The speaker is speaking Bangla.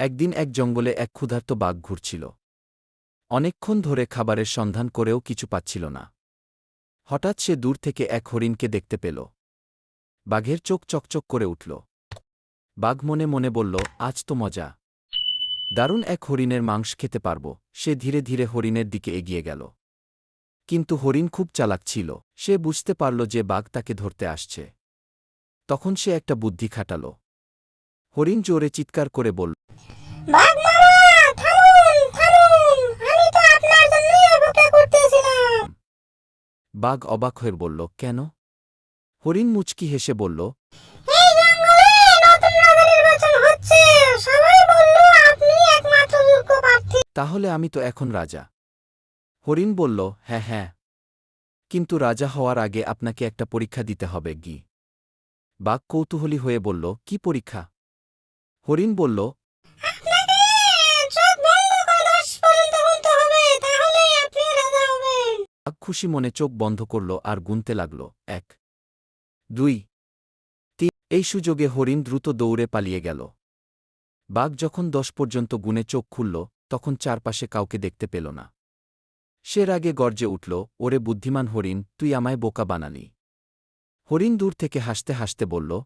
একদিন এক জঙ্গলে এক ক্ষুধার্ত বাঘ ঘুরছিল। অনেকক্ষণ ধরে খাবারের সন্ধান করেও কিছু পাচ্ছিল না। হঠাৎ সে দূর থেকে এক হরিণকে দেখতে পেল। বাঘের চোখ চকচক করে উঠল। বাঘ মনে মনে বলল, আজ তো মজা। দারুণ এক হরিণের মাংস খেতে পারব। সে ধীরে ধীরে হরিণের দিকে এগিয়ে গেল। কিন্তু হরিণ খুব চালাক ছিল। সে বুঝতে পারল যে বাঘ তাকে ধরতে আসছে। তখন সে একটা বুদ্ধি খাটাল। হরিণ জোরে চিৎকার করে বলল বাঘ মামা থামুন থামুন। আমি তো আপনার জন্যই অপেক্ষা করতেছিলাম। বাঘ অবাক হয়ে বলল কেন? হরিণ মুচকি হেসে বলল এই জঙ্গলে নতুন রাজা হচ্ছে। সবাই বলল আপনি একমাত্র যোগ্য প্রার্থী। তাহলে আমি তো এখন রাজা। হরিণ বলল হ্যাঁ হ্যাঁ। কিন্তু রাজা হওয়ার আগে আপনাকে একটা পরীক্ষা দিতে হবে গি। বাঘ কৌতূহলী হয়ে বলল কি পরীক্ষা? হরিণ বলল খুশি মনে চোখ বন্ধ করল আর গুনতে লাগল। এক। দুই। তিন। এই সুযোগে হরিণ দ্রুত দৌড়ে পালিয়ে গেল। বাঘ যখন দশ পর্যন্ত গুনে চোখ খুলল, তখন চারপাশে কাউকে দেখতে পেল না। সে রাগে গর্জে উঠল, ওরে বুদ্ধিমান হরিণ, তুই আমায় বোকা বানালি। হরিণ দূর থেকে হাসতে হাসতে বলল